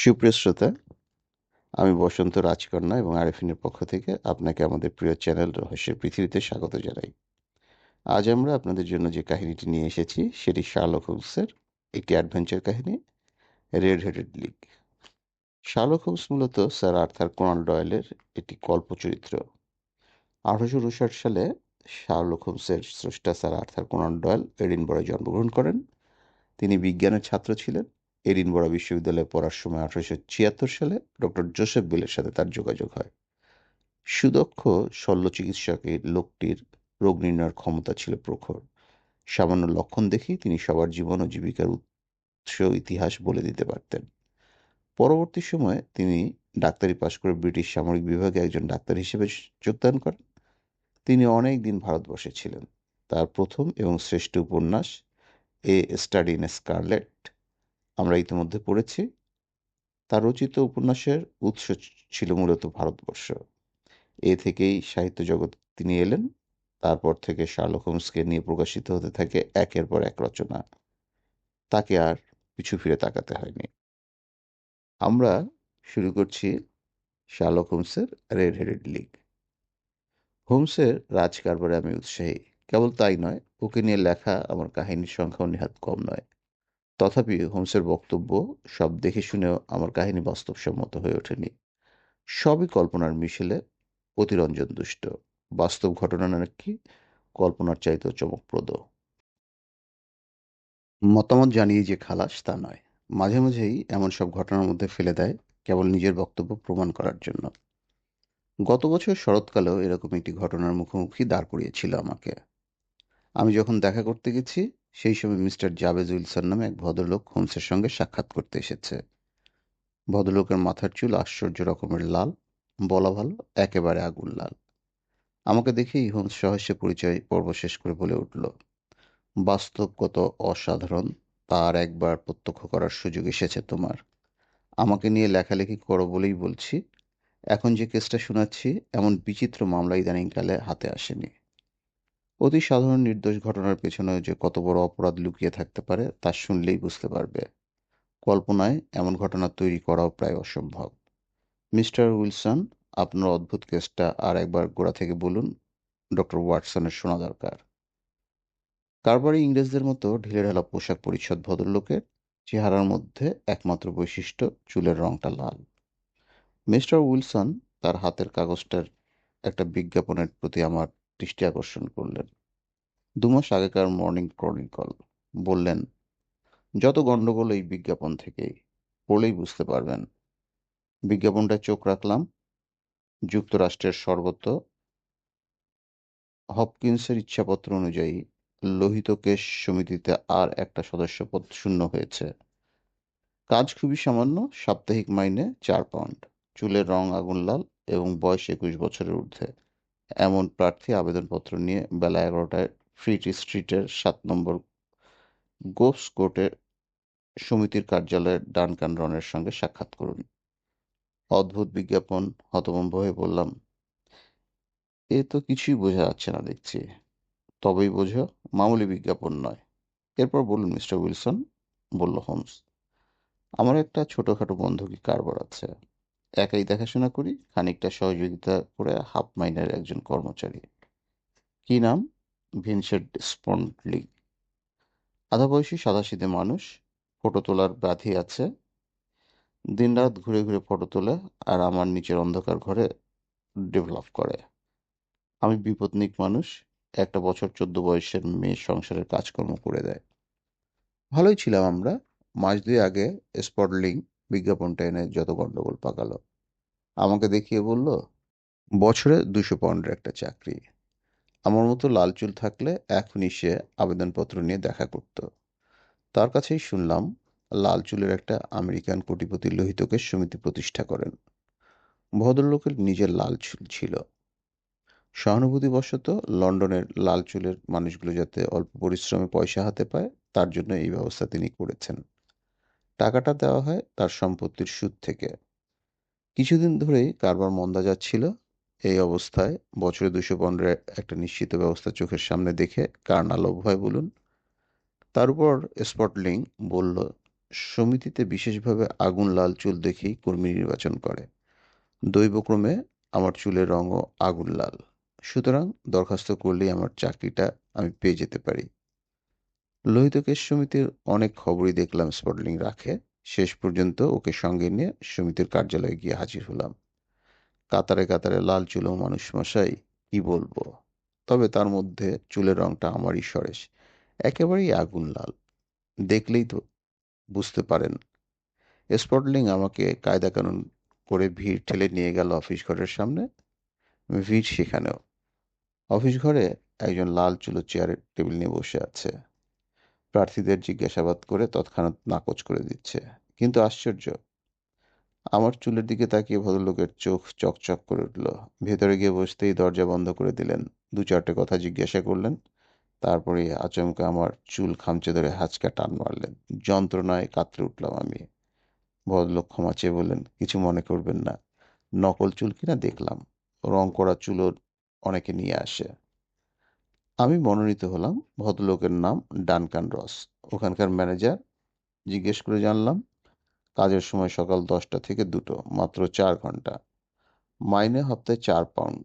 সুপ্রিয় শ্রোতা, আমি বসন্ত রাজকন্যা এবং আরেফিনের পক্ষ থেকে আপনাকে আমাদের প্রিয় চ্যানেল রহস্যের পৃথিবীতে স্বাগত জানাই। আজ আমরা আপনাদের জন্য যে কাহিনীটি নিয়ে এসেছি, সেটি শার্লক হোমসের একটি অ্যাডভেঞ্চার কাহিনী red headed league Sherlock Holmes মূলত স্যার আর্থার কোনাল ডয়েলের একটি কল্প চরিত্র আঠারোশো উনষাট সালে শার্লক হোমসের স্রষ্টা স্যার আর্থার কোনাল ডয়েল এডিনবরে জন্মগ্রহণ করেন। তিনি বিজ্ঞানের ছাত্র ছিলেন। এডিনবরা বিশ্ববিদ্যালয়ে পড়ার সময় আঠারোশো ছিয়াত্তর সালে ডক্টর জোসেফ বিলের সাথে তার যোগাযোগ হয়। সুদক্ষ শল্য চিকিৎসকের লোকটির রোগ নির্ণয়ের ক্ষমতা ছিল প্রখর। সামান্য লক্ষণ দেখেই তিনি সবার জীবন ও জীবিকার উৎস ইতিহাস বলে দিতে পারতেন। পরবর্তী সময়ে তিনি ডাক্তারি পাশ করে ব্রিটিশ সামরিক বিভাগে একজন ডাক্তার হিসেবে যোগদান করেন। তিনি অনেক দিন ভারতবর্ষে ছিলেন। তার প্রথম এবং শ্রেষ্ঠ উপন্যাস এ স্টাডি ইন স্কারলেট আমরা ইতিমধ্যে পড়েছি। তার রচিত উপন্যাসের উৎস ছিল মূলত ভারতবর্ষ। এ থেকেই সাহিত্য জগৎ তিনি এলেন। তারপর থেকে শার্লক হোমসকে নিয়ে প্রকাশিত হতে থাকে একের পর এক রচনা। তাকে আর পিছু ফিরে তাকাতে হয়নি। আমরা শুরু করছি শার্লক হোমসের রেড হেডেড লিগ হোমসের রাজকারবারে আমি উৎসাহী। কেবল তাই নয়, ওকে নিয়ে লেখা আমার কাহিনীর সংখ্যাও নেহাত কম নয়। তথাপি হোমসের বক্তব্য সব দেখে শুনেও আমার কাহিনী বাস্তবসম্মত হয়ে ওঠেনি। সবই কল্পনার মিশেলে অতিরঞ্জন দুষ্ট। বাস্তব ঘটনা নাকি কল্পনার চাইতেও চমকপ্রদ। মতামত জানিয়ে যে খালাস, তা নয়। মাঝে মাঝেই এমন সব ঘটনার মধ্যে ফেলে দেয় কেবল নিজের বক্তব্য প্রমাণ করার জন্য। গত বছর শরৎকালেও এরকম একটি ঘটনার মুখোমুখি দাঁড় করিয়েছিল আমাকে। আমি যখন দেখা করতে গেছি সেই সময় মিস্টার জাবেজ উইলসন নামে এক ভদ্রলোক হোমসের সঙ্গে সাক্ষাৎ করতে এসেছে। ভদ্রলোকের মাথার চুল আশ্চর্য রকমের লাল, বলা ভালো, একেবারে আগুন লাল। আমাকে দেখেই হোমস সহস্য পরিচয়, পর্ব শেষ করে বলে উঠল বাস্তবগত অসাধারণ, তার একবার প্রত্যক্ষ করার সুযোগ এসেছে তোমার। আমাকে নিয়ে লেখালেখি করো বলেই বলছি, এখন যে কেসটা শোনাচ্ছি, এমন বিচিত্র মামলা ইদানিংকালে হাতে আসেনি। অতি সাধারণ নির্দোষ ঘটনার পেছনে যে কত বড় অপরাধ লুকিয়ে থাকতে পারে, তা শুনলেই বুঝতে পারবে। কল্পনায় এমন ঘটনা তৈরি করাও প্রায় অসম্ভব। মিস্টার উইলসন, আপনার অদ্ভুত কেসটা আর একবার গোড়া থেকে বলুন, ডক্টর ওয়াটসনের শোনা দরকার। কারবারি ইংরেজদের মতো ঢিলে ঢালা পোশাক পরিচ্ছদ ভদ্রলোকের চেহারার মধ্যে একমাত্র বৈশিষ্ট্য, চুলের রংটা লাল। মিস্টার উইলসন তার হাতের কাগজটার একটা বিজ্ঞাপনের প্রতি আমার দৃষ্টি আকর্ষণ করলেন। দুমাস আগেকার মর্নিং ক্রনিকল বললেন, যত গণ্ডগোল এই বিজ্ঞাপন থেকেই পড়লেই বুঝতে পারবেন। বিজ্ঞাপনটায় চোখ রাখলাম, যুক্তরাষ্ট্রের সর্বত্র। হপকিন্সের ইচ্ছাপত্র অনুযায়ী, লোহিত কেশ সমিতিতে আর একটা সদস্য পদ শূন্য হয়েছে। কাজ খুবই সামান্য, সাপ্তাহিক মাইনে চার পাউন্ড। চুলের রং আগুন লাল এবং বয়স একুশ বছরের ঊর্ধ্বে। এমন প্রার্থী আবেদনপত্র নিয়ে বেলা এগারোটায় ফ্রিটি স্ট্রিটের সাত নম্বর গোপস কোর্টের সমিতির কার্যালয়ের ডানকান রনের সঙ্গে সাক্ষাৎ করুন। অদ্ভুত বিজ্ঞাপন, হতভম্ব হয়ে বললাম, এ তো কিছুই বোঝা যাচ্ছে না দেখছি। তবেই বোঝো মামুলি বিজ্ঞাপন নয়। এরপর বলুন, মিস্টার উইলসন, বলল হোমস, আমার একটা ছোটোখাটো বন্ধুকি কারবার আছে? একাই দেখাশোনা করি, খানিকটা সহযোগিতা করে হাফ মাইনের একজন কর্মচারী। কি নাম? Vincent Spaulding. আধা বয়সী সাদাসিধে মানুষ, ফটো তোলার ব্যাধি আছে। দিনরাত ঘুরে ঘুরে ফটো তোলে আর আমার নিচের অন্ধকার ঘরে ডেভেলপ করে। আমি বিপত্নিক মানুষ, একটা বছর চোদ্দ বয়সের মেয়ে সংসারের কাজকর্ম করে দেয়। ভালোই ছিলাম আমরা। মাস দুই আগে স্পটলিং বিজ্ঞাপনটা এনে যত গণ্ডগোল পাকালো। আমাকে দেখিয়ে বলল, বছরে দুশো পাউন্ডের একটা চাকরি। আমার মতো লাল চুল থাকলে এখনই সে আবেদনপত্র নিয়ে দেখা করত। তার কাছেই শুনলাম, লাল চুলের একটা আমেরিকান কোটিপতি লোহিতকে সমিতি প্রতিষ্ঠা করেন। ভদ্রলোকের নিজের লাল চুল ছিল। সহানুভূতিবশত লন্ডনের লাল চুলের মানুষগুলো যাতে অল্প পরিশ্রমে পয়সা হাতে পায়, তার জন্য এই ব্যবস্থা তিনি করেছেন। টাকাটা দেওয়া হয় তার সম্পত্তির সুদ থেকে। কিছুদিন ধরেই কারবার মন্দা যাচ্ছিল। এই অবস্থায় বছরে দুশো পনেরো একটা নিশ্চিত ব্যবস্থা চোখের সামনে দেখে কার না লোভ হয় বলুন। তার উপর স্পটলিং বলল, সমিতিতে বিশেষভাবে আগুন লাল চুল দেখেই কর্মী নির্বাচন করে। দৈবক্রমে আমার চুলের রঙও আগুন লাল। সুতরাং দরখাস্ত করলেই আমার চাকরিটা আমি পেয়ে যেতে পারি। লোহিত কেশ সমিতির অনেক খবরই দেখলাম স্পটলিং রাখে। শেষ পর্যন্ত ওকে সঙ্গে নিয়ে সমিতির কার্যালয়ে গিয়ে হাজির হলাম। কাতারে কাতারে লাল চুলো মানুষ মশাই, কি বলব? তবে তার মধ্যে চুলের রংটা আমারই সরেস একেবারেই আগুন লাল। দেখলেই তো বুঝতে পারেন। স্পটলিং আমাকে কায়দা কানুন করে ভিড় ঠেলে নিয়ে গেল অফিস ঘরের সামনে। ভিড় সেখানেও। অফিস ঘরে একজন লাল চুলো চেয়ারের টেবিল নিয়ে বসে আছে। প্রার্থীদের জিজ্ঞাসাবাদ করে তৎক্ষণাৎ নাকচ করে দিচ্ছে। কিন্তু আশ্চর্য, আমার চুলের দিকে তাকিয়ে ভদ্রলোকের চোখ চকচক করে উঠল। ভেতরে গিয়ে বসতেই দরজা বন্ধ করে দিলেন। দু চারটে কথা জিজ্ঞাসা করলেন। তারপরে আচমকা আমার চুল খামচে ধরে হাঁচকা টান মারলেন। যন্ত্রণায় কাতরে উঠলাম আমি। ভদ্রলোক ক্ষমা চেয়ে বললেন, কিছু মনে করবেন না। নকল চুল কিনা দেখলাম। রং করা চুলও অনেকে নিয়ে আসে। আমি মনোনীত হলাম ভদ্রলোকের নাম ডানকান রস। ওখানকার ম্যানেজার জিজ্ঞেস করে জানলাম, কাজের সময় সকাল দশটা থেকে দুটো, মাত্র চার ঘণ্টা। মাইনে হপ্তায় চার পাউন্ড।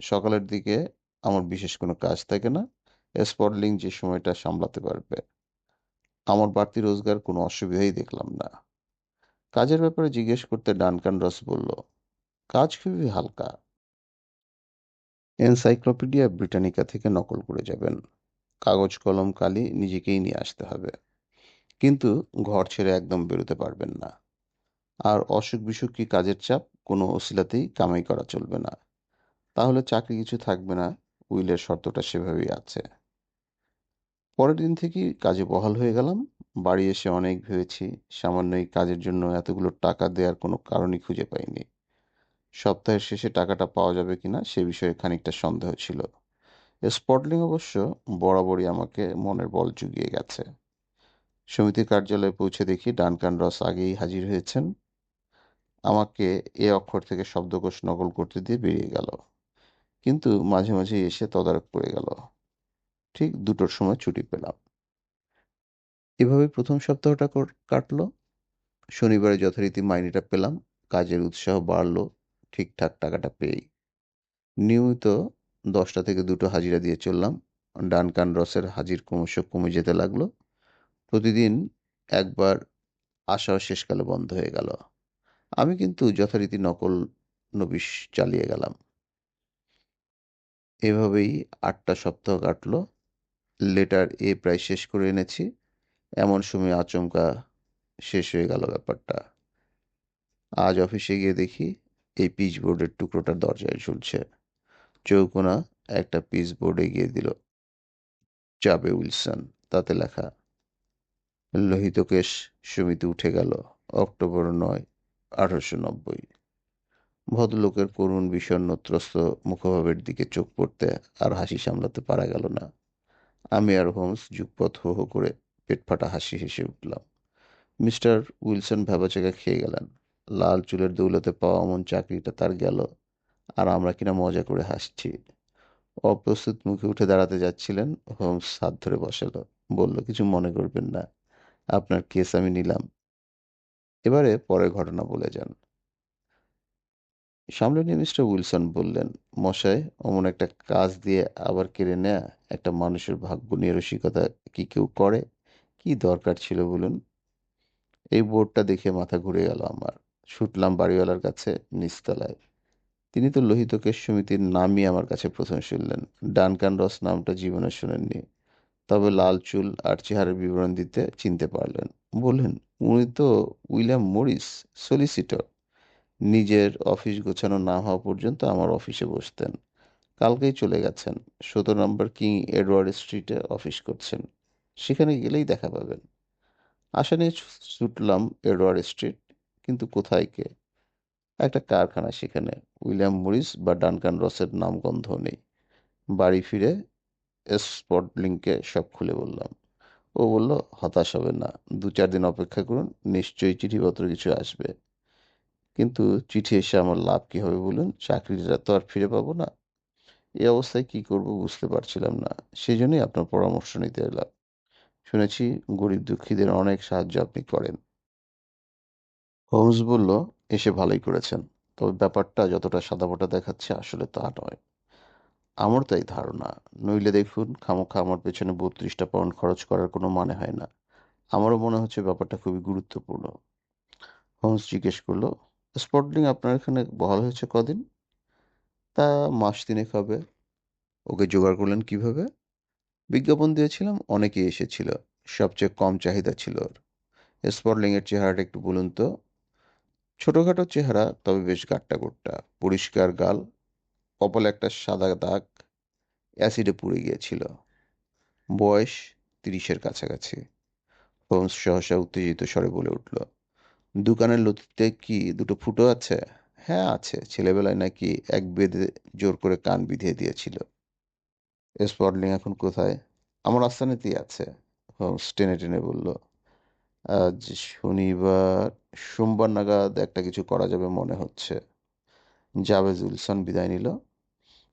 সকালের দিকে আমার বিশেষ কোনো কাজ থাকে না, স্পটলিং যে সময়টা সামলাতে পারবে। আমার বাড়তি রোজগার কোনো অসুবিধাই দেখলাম না। কাজের ব্যাপারে জিজ্ঞেস করতে ডানকান রস বলল, কাজ খুবই হালকা। এনসাইক্লোপিডিয়া ব্রিটানিকা থেকে নকল করে যাবেন। কাগজ, কলম, কালি নিজেকেই নিয়ে আসতে হবে। কিন্তু ঘর ছেড়ে একদম বেরোতে পারবেন না। আর অসুখ বিসুখ কি কাজের চাপ? কোনো অশিলাতেই কামাই করা চলবে না। তাহলে চাকরি কিছু থাকবে না, উইলের শর্তটা সেভাবেই আছে। পরের দিন থেকেই কাজে বহাল হয়ে গেলাম। বাড়ি এসে অনেক ভেবেছি, সামান্য এই কাজের জন্য এতগুলো টাকা দেওয়ার কোনো কারণই খুঁজে পাইনি। সপ্তাহের শেষে টাকাটা পাওয়া যাবে কিনা সে বিষয়ে খানিকটা সন্দেহ ছিল। স্পটলিং অবশ্য বরাবরই আমাকে মনের বল জুগিয়ে গেছে। সমিতির কার্যালয়ে পৌঁছে দেখি ডানকান রস আগেই হাজির হয়েছেন। আমাকে এ অক্ষর থেকে শব্দকোষ নকল করতে দিয়ে বেরিয়ে গেল। কিন্তু মাঝে মাঝে এসে তদারক করে গেল। ঠিক দুটোর সময় ছুটি পেলাম। এভাবে প্রথম সপ্তাহটা কাটলো। শনিবারে যথারীতি মাইনেটা পেলাম। কাজের উৎসাহ বাড়লো। ঠিকঠাক টাকাটা পেয়েই। নিয়মিত দশটা থেকে দুটো হাজিরা দিয়ে চললাম। ডানকান রসের হাজির ক্রমশ কমে যেতে লাগল। প্রতিদিন একবার আসাও শেষকালে বন্ধ হয়ে গেল। আমি কিন্তু যথারীতি নকল নবিশ চালিয়ে গেলাম। এভাবেই আটটা সপ্তাহ কাটলো। লেটার এ প্রায় শেষ করে এনেছি। এমন সময় আচমকা শেষ হয়ে গেল ব্যাপারটা। আজ অফিসে গিয়ে দেখি এই পিচ বোর্ডের টুকরোটা দরজায় ঝুলছে। চৌকোনা একটা পিচ বোর্ডে গিয়ে দিল, চাবে উইলসন তাতে লেখা লোহিতকেশ সমিতি উঠে গেল, অক্টোবর নয়, আঠারোশো নব্বই। ভদ্রলোকের করুণ বিষণ্ন ত্রস্ত মুখভাবের দিকে চোখ পড়তে আর হাসি সামলাতে পারা গেল না। আমি আর হোমস যুগপথ হো হো করে পেটফাটা হাসি হেসে উঠলাম। মিস্টার উইলসন ভেবাচাকা খেয়ে গেলেন। লাল চুলের দৌলতে পাওয়া এমন চাকরিটা তার গেল, আর আমরা কিনা মজা করে হাসছি। অপ্রস্তুত মুখে উঠে দাঁড়াতে যাচ্ছিলেন হোমস, হাত ধরে বসালো, বলল, কিছু মনে করবেন না, আপনার কেস আমি নিলাম। এবারে পরের ঘটনা বলে যান। সামলে নিয়ে মিস্টার উইলসন বললেন, মশাই, অমন একটা কাজ দিয়ে আবার কেড়ে নেয়া, একটা মানুষের ভাগ্য নিয়ে রসিকতা কি কেউ করে? কি দরকার ছিল বলুন? এই বোর্ডটা দেখে মাথা ঘুরে গেল আমার। ছুটলাম বাড়িওয়ালার কাছে নিচতলায়। তিনি তো লোহিতকেশ সমিতির নামই আমার কাছে প্রথম শুনলেন। ডানকান রস নামটা জীবনে শোনেননি। তবে লাল চুল আর চেহারার বিবরণ দিতে চিনতে পারলেন। বললেন, উনি তো উইলিয়াম মরিস, সলিসিটর। নিজের অফিস গোছানো না হওয়া পর্যন্ত আমার অফিসে বসতেন। কালকেই চলে গেছেন। সতেরো নম্বর কিং এডওয়ার্ড স্ট্রিটে অফিস করছেন। সেখানে গেলেই দেখা পাবেন। আশা নিয়ে ছুটলাম এডওয়ার্ড স্ট্রিট। কিন্তু কোথায় কে? একটা কারখানা সেখানে উইলিয়াম মরিস বা ডানকান রসের নামগন্ধ নেই। বাড়ি ফিরে স্পটলিংকে সব খুলে বললাম। ও বলল, হতাশ হবে না। দু চার দিন অপেক্ষা করুন, নিশ্চয়ই চিঠিপত্র কিছু আসবে। কিন্তু চিঠি এসে আমার লাভ কী হবে বলুন? চাকরিটা তো আর ফিরে পাবো না। এই অবস্থায় কি করব বুঝতে পারছিলাম না। সেই জন্যই আপনার পরামর্শ নিতে এলাম। শুনেছি গরিব দুঃখীদের অনেক সাহায্য আপনি করেন। হোমস বলল, এসে ভালোই করেছেন। তবে ব্যাপারটা যতটা সাদামাটা দেখাচ্ছে আসলে তা নয়। আমার তাই ধারণা। নইলে দেখুন, খামোখা আমার পেছনে বত্রিশটা পাউন্ড খরচ করার কোনো মানে হয় না। আমারও মনে হচ্ছে ব্যাপারটা খুবই গুরুত্বপূর্ণ। হোমস জিজ্ঞেস করল, স্পটলিং আপনার এখানে বহাল হয়েছে কদিন? তা মাস তিনেক হবে। ওকে জোগাড় করলেন কীভাবে? বিজ্ঞাপন দিয়েছিলাম, অনেকেই এসেছিল। সবচেয়ে কম চাহিদা ছিল ওর। স্পটলিংয়ের চেহারাটা একটু বলুন তো। ছোটোখাটো চেহারা, তবে বেশ গাট্টা গোট্টা। পরিষ্কার গাল, কপালে একটা সাদা দাগ অ্যাসিডে পুড়ে গিয়েছিল। বয়স তিরিশের কাছাকাছি। হোমস সহসা উত্তেজিত স্বরে বলে উঠল, দোকানের লতিতে কি দুটো ফুটো আছে? হ্যাঁ আছে। ছেলেবেলায় নাকি এক বেদে জোর করে কান বিধিয়ে দিয়েছিল। স্পটলিং এখন কোথায়? আমার আস্তানেতেই আছে হোমস টেনে টেনে বলল। আজ শনিবার সোমবার নাগাদ একটা কিছু করা যাবে মনে হচ্ছে। জাভেজ উইলসন বিদায় নিল।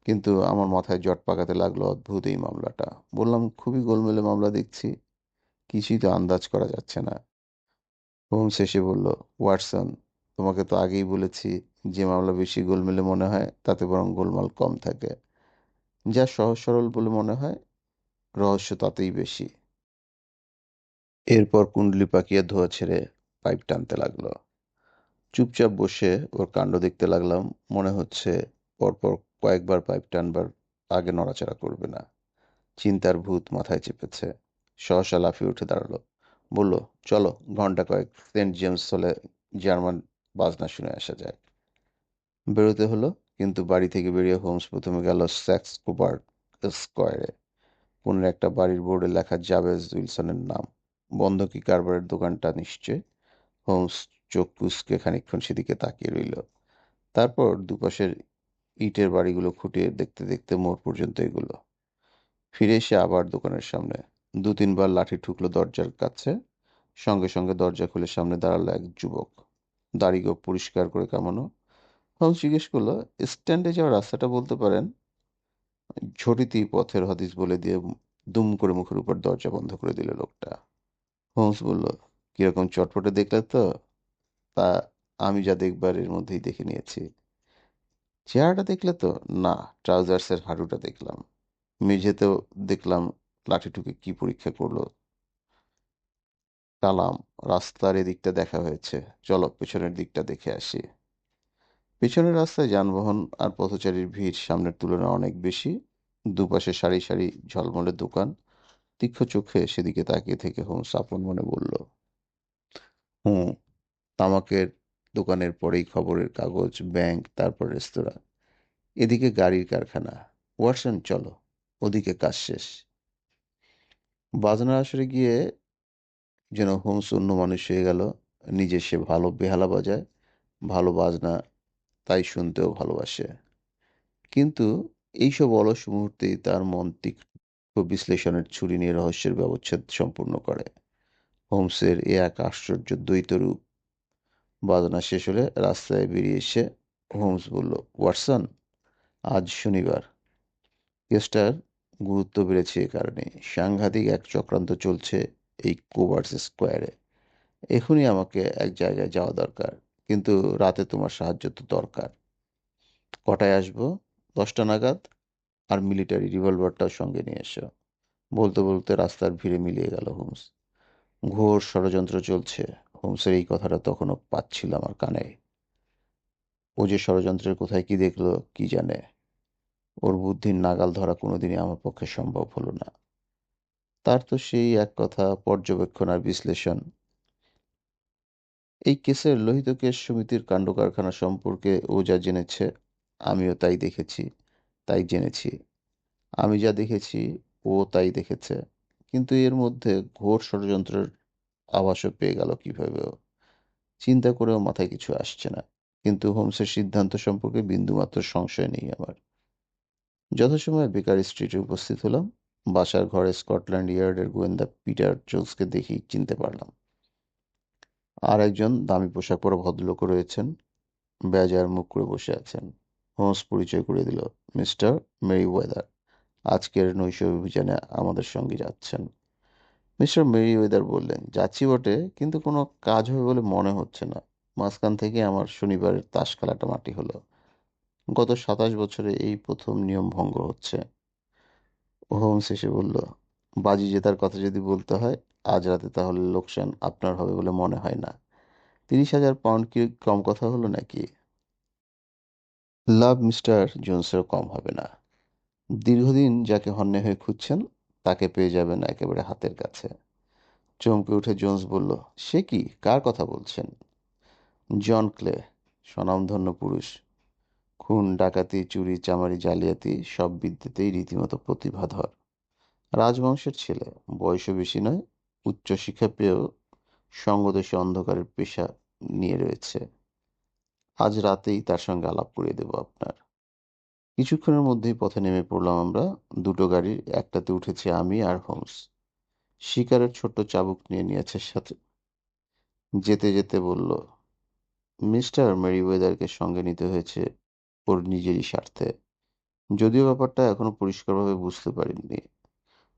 কিন্তু আমার মাথায় জট পাকাতে লাগল অদ্ভুত এই মামলাটা। বললাম, খুবই গোলমেলে মামলা দেখছি। কিছুই তো আন্দাজ করা যাচ্ছে না। হোমস শেষে বলল, ওয়াটসন, তোমাকে তো আগেই বলেছি, যে মামলা বেশি গোলমেলে মনে হয়, তাতে বরং গোলমাল কম থাকে। যা সহজ সরল বলে মনে হয়, রহস্য তাতেই বেশি। এরপর কুণ্ডলি পাকিয়ে ধোয়া ছেড়ে পাইপ টানতে লাগল। চুপচাপ বসে ওর কাণ্ড দেখতে লাগলাম। মনে হচ্ছে পরপর কয়েকবার পাইপ টানবার আগে নড়াচড়া করবে না। চিন্তার ভূত মাথায় চেপেছে। সহসা লাফিয়ে উঠে দাঁড়াল। বলল, চলো, ঘণ্টা কয়েক, সেন্ট জেমস হলে জার্মান বাজনা শুনে আসা যায় বেরোতে হলো, কিন্তু বাড়ি থেকে বেরিয়ে হোমস প্রথমে গেল স্যাক্স কোপার স্কোয়ারে। পুনের একটা বাড়ির বোর্ডে লেখা জাভেজ উইলসনের নাম। বন্ধকি কারবারের দোকানটা নিশ্চয় হোমস চোখ কুচকে খানিকক্ষণ সেদিকে তাকিয়ে রইল। তারপর দুপাশের ইটের বাড়িগুলো খুঁটিয়ে দেখতে দেখতে মোড় পর্যন্ত এগুলো। ফিরে এসে আবার দোকানের সামনে। দু তিনবার লাঠি ঠুকলো দরজার কাছে। সঙ্গে সঙ্গে দরজা খুলে সামনে দাঁড়াল এক যুবক। দাড়িগো পরিষ্কার করে কামানো। হোমস জিজ্ঞেস করল, স্ট্যান্ডে যাওয়ার রাস্তাটা বলতে পারেন? ঝটিতি পথের হদিস বলে দিয়ে দুম করে মুখের উপর দরজা বন্ধ করে দিল লোকটা। হোমস বলল কীরকম চটপটে দেখলে তো, তা আমি যা দেখবার এর মধ্যেই দেখে নিয়েছি। চেহারাটা দেখলে তো, না, ট্রাউজার্সের হাঁটুটা দেখলাম। মেঝেতেও দেখলাম লাঠি লাঠিটুকে কি পরীক্ষা করল। কালাম, রাস্তার এদিকটা দেখা হয়েছে। চলো, পেছনের দিকটা দেখে আসি। পেছনের রাস্তায় যানবাহন আর পথচারীর ভিড় সামনের তুলনায় অনেক বেশি। দুপাশে সারি সারি ঝলমলে দোকান। তীক্ষ্ণ চোখে সেদিকে তাকিয়ে থেকে হোমস আপন মনে বলল হুম, তামাকের দোকানের পরেই খবরের কাগজ, ব্যাংক, তারপর রেস্তোরাঁ। এদিকে গাড়ির কারখানা। ওয়াটসন, চলো, ওদিকে কাজ শেষ। বাজনা আসরে গিয়ে যেন হোমস অন্য মানুষ হয়ে গেল। নিজে সে ভালো বেহালা বাজায়, ভালো বাজনা তাই শুনতেও ভালোবাসে। কিন্তু এইসব অলস মুহূর্তেই তার মন তীক্ষ্ণ বিশ্লেষণের ছুরি নিয়ে রহস্যের ব্যবচ্ছেদ সম্পূর্ণ করে। হোমসের এ এক আশ্চর্য দ্বৈত রূপ বাজনা শেষ হলে রাস্তায় বেরিয়ে এসে হোমস বলল, ওয়াটসন, আজ শনিবার। কেসটার গুরুত্ব বেড়েছে এ কারণে। সাংঘাতিক এক চক্রান্ত চলছে এই কোভার্স স্কোয়ারে। এখনই আমাকে এক জায়গায় যাওয়া দরকার, কিন্তু রাতে তোমার সাহায্য তো দরকার। কটায় আসব? দশটা নাগাদ? আর মিলিটারি রিভলভারটাও সঙ্গে নিয়ে এসো। বলতে বলতে রাস্তার ভিড়ে মিলিয়ে গেল হোমস। ঘোর ষড়যন্ত্র চলছে। হোমসের এই কথাটা তখনও পাচ্ছিল আমার কানে। ও যে ষড়যন্ত্রের কোথায় কি দেখল, কি জানে? ওর বুদ্ধির নাগাল ধরা কোনোদিনই আমার পক্ষে সম্ভব হলো না। তার তো সেই এক কথা, পর্যবেক্ষণ আর বিশ্লেষণ। এই কেসের লোহিত কেস সমিতির কাণ্ড কারখানা সম্পর্কে ও যা জেনেছে, আমিও তাই দেখেছি, তাই জেনেছি। আমি যা দেখেছি, ও তাই দেখেছে। কিন্তু এর মধ্যে ঘোর ষড়যন্ত্রের আভাসও পেয়ে গেল কীভাবে ও। চিন্তা করেও মাথায় কিছু আসছে না। কিন্তু হোমসের সিদ্ধান্ত সম্পর্কে বিন্দুমাত্র সংশয় নেই আমার। যথাসময়ে বেকার স্ট্রিটে উপস্থিত হলাম। বাসার ঘরে স্কটল্যান্ড ইয়ার্ডের গোয়েন্দা পিটার জোন্সকে দেখেই চিনতে পারলাম। আর একজন দামি পোশাক পরা ভদ্রলোক রয়েছেন। বেজার মুখ করে বসে আছেন। হোমস পরিচয় করে দিল, মিস্টার মেরি ওয়েদার আজকের নৈশ অভিযানে আমাদের সঙ্গে যাচ্ছেন। মিস্টার মেরি ওয়েদার বললেন, যাচ্ছি বটে, কিন্তু কোনো কাজ হবে বলে মনে হচ্ছে না। মাঝখান থেকে আমার শনিবারের তাস খেলাটা মাটি হলো। গত সাতাশ বছরে এই প্রথম নিয়ম ভঙ্গ হচ্ছে। হোমস এসে বলল, বাজি জেতার কথা যদি বলতে হয়, আজ রাতে তাহলে লোকসান আপনার হবে বলে মনে হয় না। তিরিশ হাজার পাউন্ড কি কম কথা হলো নাকি? লাভ মিস্টার জোন্সের কম হবে না। দীর্ঘদিন যাকে হন্যে হয়ে খুঁজছেন, তাকে পেয়ে যাবেন একেবারে হাতের কাছে। চমকে উঠে জোন্স বলল, সে কি? কার কথা বলছেন? জন ক্লে, স্বনামধন্য পুরুষ। খুন, ডাকাতি, চুরি, চামারি, জালিয়াতি, সব বিদ্যেতেই রীতিমতো প্রতিভাধর। রাজবংশের ছেলে, বয়সও বেশি নয়, উচ্চশিক্ষা পেয়েও সঙ্গদেশে অন্ধকারের পেশা নিয়ে রয়েছে। আজ রাতেই তার সঙ্গে আলাপ করিয়ে দেব আপনার। কিছুক্ষণের মধ্যেই পথে নেমে পড়লাম আমরা। দুটো গাড়ির, একটাতে উঠেছি আমি আর হোমস। শিকারের ছোট্ট চাবুক নিয়ে নিয়েছে সাথে। যেতে যেতে বলল, মিস্টার মেরিওয়েদারকে সঙ্গে নিতে হয়েছে ওর নিজেরই স্বার্থে। যদিও ব্যাপারটা এখনও পরিষ্কারভাবে বুঝতে পারিনি।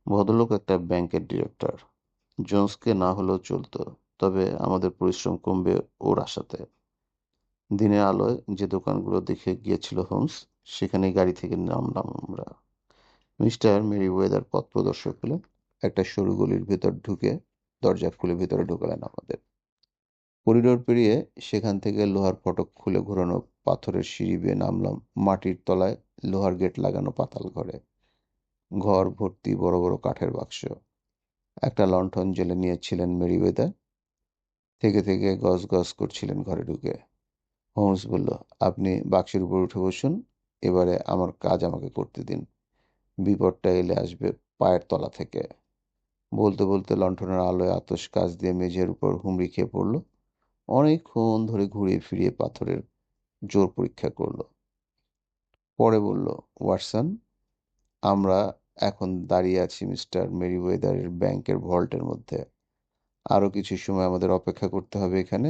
ভদ্রলোক একটা ব্যাংকের ডিরেক্টর। জোন্সকে না হলেও চলতো, তবে আমাদের পরিশ্রম কমবে ওর আশাতে। দিনের আলোয় যে দোকানগুলো দেখে গিয়েছিল হোমস সেখানেই গাড়ি থেকে নামলাম আমরা। মিস্টার মেরি ওয়েদার পথ প্রদর্শক হলেন। একটা সরু গলির ভেতর ঢুকে দরজা খুলে ভেতরে ঢুকালেন আমাদের। করিডোর পেরিয়ে সেখান থেকে লোহার ফটক খুলে ঘোরানো পাথরের সিঁড়ি বেয়ে নামলাম মাটির তলায় লোহার গেট লাগানো পাতাল ঘরে। ঘর ভর্তি বড় বড় কাঠের বাক্স। একটা লণ্ঠন জেলে নিয়েছিলেন মেরি ওয়েদার থেকে থেকে গজ গজ করছিলেন ঘরে ঢুকে। হোমস বলল, আপনি বাক্সের উপর উঠে বসুন এবারে আমার কাজ আমাকে করতে দিন। বিপদটা এলে আসবে পায়ের তলা থেকে। বলতে বলতে লণ্ঠনের আলোয় আতস কাজ দিয়ে মেঝের উপর হুমড়ি খেয়ে পড়ল। অনেকক্ষণ ধরে ঘুরিয়ে ফিরিয়ে পাথরের জোর পরীক্ষা করল। পরে বলল, ওয়াটসন, আমরা এখন দাঁড়িয়ে আছি মিস্টার মেরিওয়েদারের ব্যাংকের ভল্টের মধ্যে। আরও কিছু সময় আমাদের অপেক্ষা করতে হবে এখানে।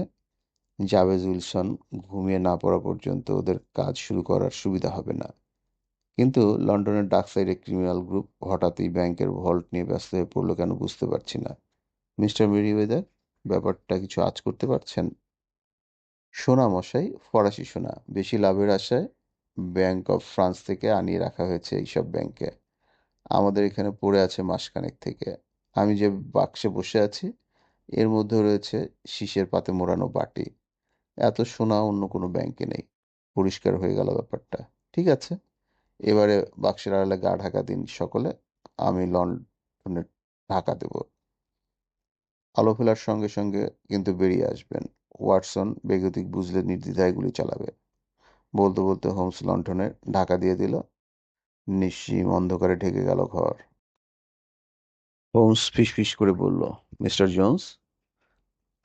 জাভেজ উইলসন ঘুমিয়ে না পড়া পর্যন্ত ওদের কাজ শুরু করার সুবিধা হবে না। কিন্তু লন্ডনের ডাক সাইডে ক্রিমিনাল গ্রুপ হঠাৎই ব্যাংকের ভল্ট নিয়ে ব্যস্ত হয়ে পড়ল কেন বুঝতে পারছি না। মিস্টার মেরিওয়েদার, ব্যাপারটা কিছু আজ করতে পারছেন? সোনা মশাই, ফরাসি সোনা, বেশি লাভের আশায় ব্যাংক অফ ফ্রান্স থেকে আনিয়ে রাখা হয়েছে এইসব ব্যাংকে। আমাদের এখানে পড়ে আছে মাসখানেক থেকে। আমি যে বাক্সে বসে আছি, এর মধ্যে রয়েছে শীষের পাতে মোড়ানো বাটি। এত সোনা অন্য কোনো ব্যাংকে নেই। পরিষ্কার হয়ে গেল ব্যাপারটা। ঠিক আছে? এবারে বাক্সের আড়ালে গা ঢাকা দিন সকলে। আমি লন্ডনে ঢাকা দেব। আলো ফেলার সঙ্গে সঙ্গে কিন্তু বেরিয়ে আসবেন। ওয়াটসন বেগতিক বুঝলে নির্দ্বিধায় গুলি চালাবে। বলতে বলতে হোমস লন্ঠনে ঢাকা দিয়ে দিল। নিশ্চিম অন্ধকারে ঢেকে গেল ঘর। হোমস ফিস ফিসফিস করে বলল, মিস্টার জোন্স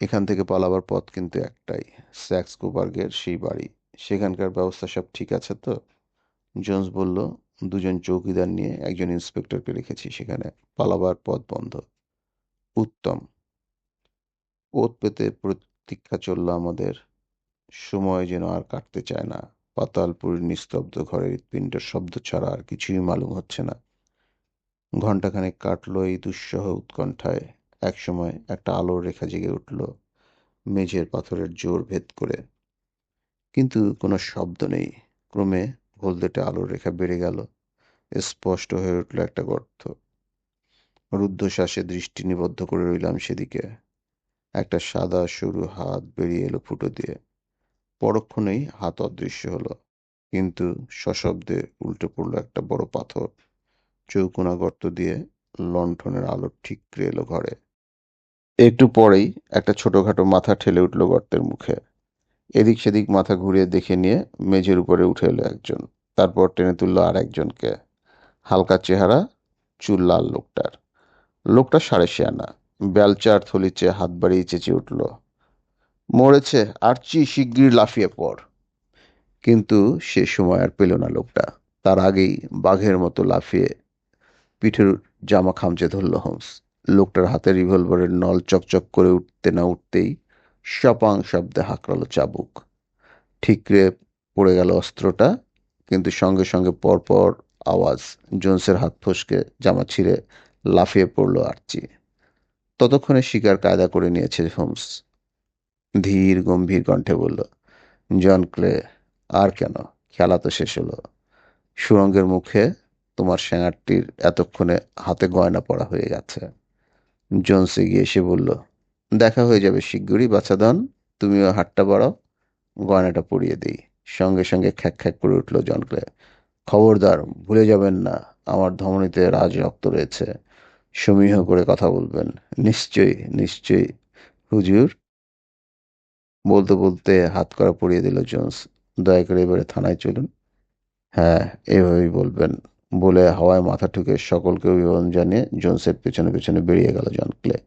এখান থেকে পালাবার পথ কিন্তু একটাই স্যাক্স কোবার্গের সেই বাড়ি। সেখানকার ব্যবস্থা সব ঠিক আছে তো? জোন্স বলল, দুজন চৌকিদার নিয়ে একজন ইন্সপেক্টরকে রেখেছি সেখানে। পালাবার পথ বন্ধ। উত্তম। ওত পেতে প্রতীক্ষা চলল আমাদের। সময় যেন আর কাটতে চায় না। পাতালপুরীর নিস্তব্ধ ঘরের হৃৎপিণ্ডের শব্দ ছাড়া আর কিছুই মালুম হচ্ছে না। ঘণ্টাখানেক কাটলো এই দুঃসহ উৎকণ্ঠায়। একসময় একটা আলোর রেখা জেগে উঠল, মেঝের পাথরের জোর ভেদ করে। কিন্তু কোনো শব্দ নেই। ক্রমে হলদেটে আলোর রেখা বেড়ে গেল। স্পষ্ট হয়ে উঠল একটা গর্ত। রুদ্ধশ্বাসে দৃষ্টি নিবদ্ধ করে রইলাম সেদিকে। একটা সাদা, সরু হাত বেরিয়ে এলো ফুটো দিয়ে। পরক্ষণেই হাত অদৃশ্য হলো। কিন্তু সশব্দে উল্টে পড়ল একটা বড় পাথর। চৌকোনা গর্ত দিয়ে লণ্ঠনের আলো ঠিকরে এলো ঘরে। একটু পরেই একটা ছোটখাটো মাথা ঠেলে উঠল গর্তের মুখে। এদিক সেদিক মাথা ঘুরিয়ে দেখে নিয়ে মেঝের উপরে উঠে এলো একজন। তারপর টেনে তুললো আর একজনকে। হালকা চেহারা, চুল লাল লোকটার। লোকটা সাড়ে শেয়ানা। বেলচার থলির চেয়ে হাত বাড়িয়ে চেঁচিয়ে উঠল। মরেছে আরচি শিগগির লাফিয়ে পড়। কিন্তু সে সময় আর পেল না লোকটা। তার আগেই বাঘের মতো লাফিয়ে পিঠের জামা খামচে ধরল হোমস। লোকটার হাতে রিভলভারের নল চকচক করে উঠতে না উঠতেই সপাং শব্দে হাঁকড়ালো চাবুক। ঠিকরে পড়ে গেল অস্ত্রটা, কিন্তু সঙ্গে সঙ্গে পরপর আওয়াজ জোন্সের হাত ফসকে জামা ছিঁড়ে লাফিয়ে পড়ল আর্চি। ততক্ষণে শিকার কায়দা করে নিয়েছে হোমস। ধীর গম্ভীর কণ্ঠে বলল, জন ক্লে, আর কেন? খেলা তো শেষ হলো। সুরঙ্গের মুখে তোমার স্যাঙারটির এতক্ষণে হাতে গয়না পড়া হয়ে গেছে। জোন্স এগিয়ে এসে বলল, দেখা হয়ে যাবে শিগগিরই বাচ্চাদন তুমিও হাতটা বাড়াও। গয়নাটা পরিয়ে দিই। সঙ্গে সঙ্গে খ্যাক খ্যাক করে উঠল জনক্লে। খবরদার, ভুলে যাবেন না, আমার ধমনীতে রাজ রক্ত রয়েছে। সমীহ করে কথা বলবেন। নিশ্চয়ই নিশ্চয়ই, হুজুর। বলতে বলতে হাত করা পরিয়ে দিল জোন্স। দয়া করে এবারে থানায় চলুন। হ্যাঁ এভাবেই বলবেন। বলে হাওয়ায় মাথা ঠুকে সকলকে অভিবাদন জানিয়ে জোন্সের পেছনে পেছনে বেরিয়ে গেল জন ক্লে।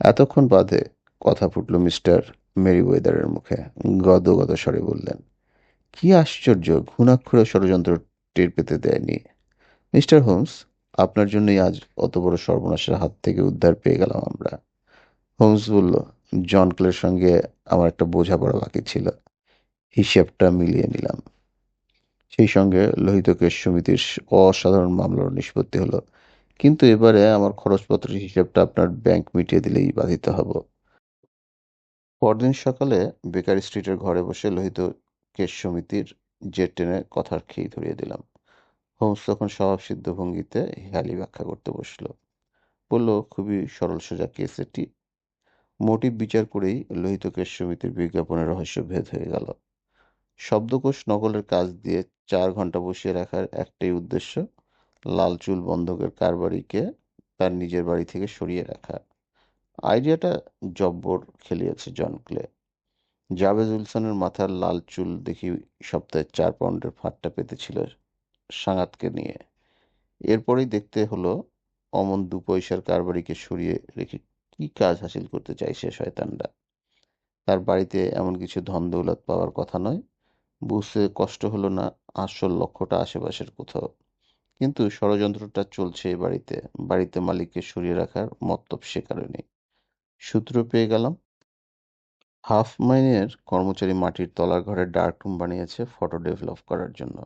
এতক্ষণ বাদে কথা ফুটল মিস্টার মেরি ওয়েদারের মুখে। গদ গদ স্বরে বললেন, কি আশ্চর্য, ঘুণাক্ষরে ষড়যন্ত্র টের পেতে দেয়নি। মিস্টার হোমস, আপনার জন্যই আজ অত বড় সর্বনাশের হাত থেকে উদ্ধার পেয়ে গেলাম আমরা। হোমস বলল, জন ক্লের সঙ্গে আমার একটা বোঝাপড়া বাকি ছিল। হিসেবটা মিলিয়ে নিলাম। সেই সঙ্গে লোহিতকেশ সমিতির অসাধারণ মামলার নিষ্পত্তি হলো। কিন্তু এবারে আমার খরচপত্রের হিসেবটা আপনার ব্যাংক মিটিয়ে দিলেই বাধিত হব। পরদিন সকালে বেকার স্ট্রিটের ঘরে বসে লোহিত কেশ সমিতির জেট ট্রেনে কথার খেই ধরিয়ে দিলাম। হোমস তখন স্বভাবসিদ্ধ ভঙ্গিতে হেয়ালি ব্যাখ্যা করতে বসল। বলল, খুবই সরল সোজা কেস এটি মোটিভ বিচার করেই লোহিত কেশ সমিতির বিজ্ঞাপনের রহস্য ভেদ হয়ে গেল। শব্দকোষ নকলের কাজ দিয়ে চার ঘণ্টা বসিয়ে রাখার একটাই উদ্দেশ্য লাল চুল বন্ধকের কারবারিকে তার নিজের বাড়ি থেকে সরিয়ে রাখা। আইডিয়াটা জব্বর খেলিয়েছে জন ক্লে। জাভেজ উইলসনের মাথার লাল চুল দেখি সপ্তাহে চার পাউন্ডের ফাঁদটা পেতেছিল সাঙাতকে নিয়ে। এরপরেই দেখতে হলো অমন দু পয়সার কারবারিকে সরিয়ে রেখে কি কাজ হাসিল করতে চাইছে শয়তানরা। তার বাড়িতে এমন কিছু ধন দৌলত পাওয়ার কথা নয় বুঝতে কষ্ট হলো না আসল লক্ষ্যটা আশেপাশের কোথাও। কিন্তু ষড়যন্ত্রটা চলছে এই বাড়িতে। বাড়িতে মালিককে সরিয়ে রাখার মত্তব সে কারণে সূত্র পেয়ে গেলাম। হাফ মাইনের কর্মচারী মাটির তলার ঘরে ডার্ক রুম বানিয়েছে ফটো ডেভেলপ করার জন্য।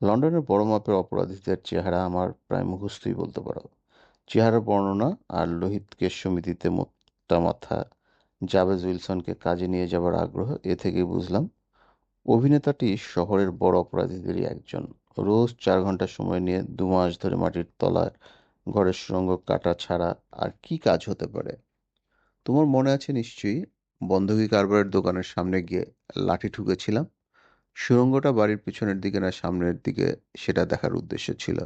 লন্ডনের বড় মাপের অপরাধীদের চেহারা আমার প্রায় মুখস্থই বলতে পারো। চেহারা বর্ণনা আর লোহিত কেশ সমিতিতে মোটা মাথা জাভেজ উইলসনকে কাজে নিয়ে যাবার আগ্রহ এ থেকেই বুঝলাম অভিনেতাটি শহরের বড় অপরাধীদেরই একজন। রোজ চার ঘণ্টা সময় নিয়ে দু মাস ধরে মাটির তলার ঘরের সুরঙ্গ কাটা ছাড়া আর কি কাজ হতে পারে? তোমার মনে আছে নিশ্চয়ই? বন্ধকি কারবারের দোকানের সামনে গিয়ে লাঠি ঠুকেছিলাম। সুরঙ্গটা বাড়ির পিছনের দিকে না সামনের দিকে সেটা দেখার উদ্দেশ্য ছিল।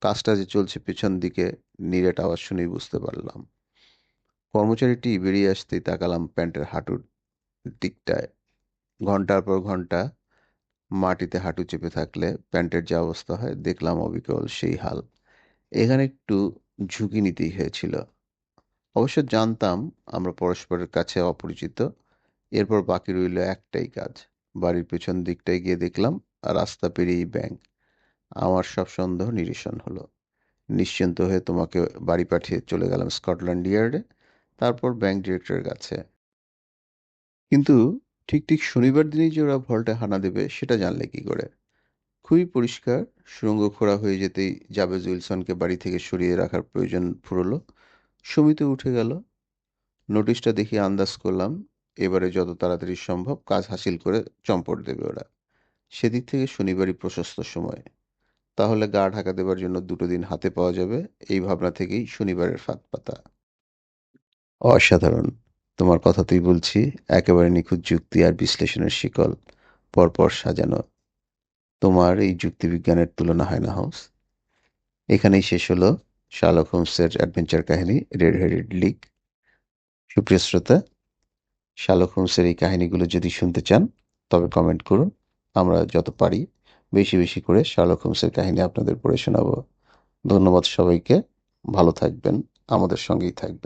কাজটা যে চলছে পিছন দিকে নিরেট আওয়াজ শুনেই বুঝতে পারলাম। কর্মচারীটি বেরিয়ে আসতেই তাকালাম প্যান্টের হাঁটুর দিকটায়। ঘণ্টার পর ঘণ্টা মাটিতে হাঁটু চেপে থাকলে প্যান্টের যে অবস্থা হয়, দেখলাম অবিকল সেই হাল। এখানে একটু ঝুঁকি নিতেই হয়েছিল। অবশ্য জানতাম আমরা পরস্পরের কাছে অপরিচিত, এরপর বাকি রইল একটাই কাজ। বাড়ির পেছন দিকটায় গিয়ে দেখলাম রাস্তা পেরিয়েই ব্যাংক আমার সব সন্দেহ নিরসন হলো। নিশ্চিন্ত হয়ে তোমাকে বাড়ি পাঠিয়ে চলে গেলাম স্কটল্যান্ড ইয়ার্ডে তারপর ব্যাংক ডিরেক্টরের কাছে। কিন্তু ঠিক ঠিক শনিবার দিনই যে ওরা ভল্টে হানা দেবে, সেটা জানলে কি করে? খুবই পরিষ্কার সুরঙ্গ খোঁড়া হয়ে যেতেই জাবেজ উইলসনকে বাড়ি থেকে সরিয়ে রাখার প্রয়োজন ফুরলো। সমিতে উঠে গেল। নোটিশটা দেখে আন্দাজ করলাম, এবারে যত তাড়াতাড়ি সম্ভব কাজ হাসিল করে চম্পট দেবে ওরা। সেদিক থেকে শনিবারই প্রশস্ত সময়। তাহলে গা ঢাকা দেবার জন্য দুটো দিন হাতে পাওয়া যাবে, এই ভাবনা থেকেই শনিবারের ফাঁদ পাতা। অসাধারণ। তোমার কথাতেই বলছি, একেবারে নিখুঁত যুক্তি আর বিশ্লেষণের শিকল পরপর সাজানো। তোমার এই যুক্তিবিজ্ঞানের তুলনা হয় না, হাউস। এখানেই শেষ হলো শালক হোমসের অ্যাডভেঞ্চার কাহিনী, রেড হেডেড লিগ সুপ্রিয় শ্রোতা শালক হোমসের এই কাহিনীগুলো যদি শুনতে চান, তবে কমেন্ট করুন। আমরা যত পারি বেশি বেশি করে শালক হোমসের কাহিনী আপনাদের পড়ে শোনাবো। ধন্যবাদ সবাইকে। ভালো থাকবেন, আমাদের সঙ্গেই থাকবেন।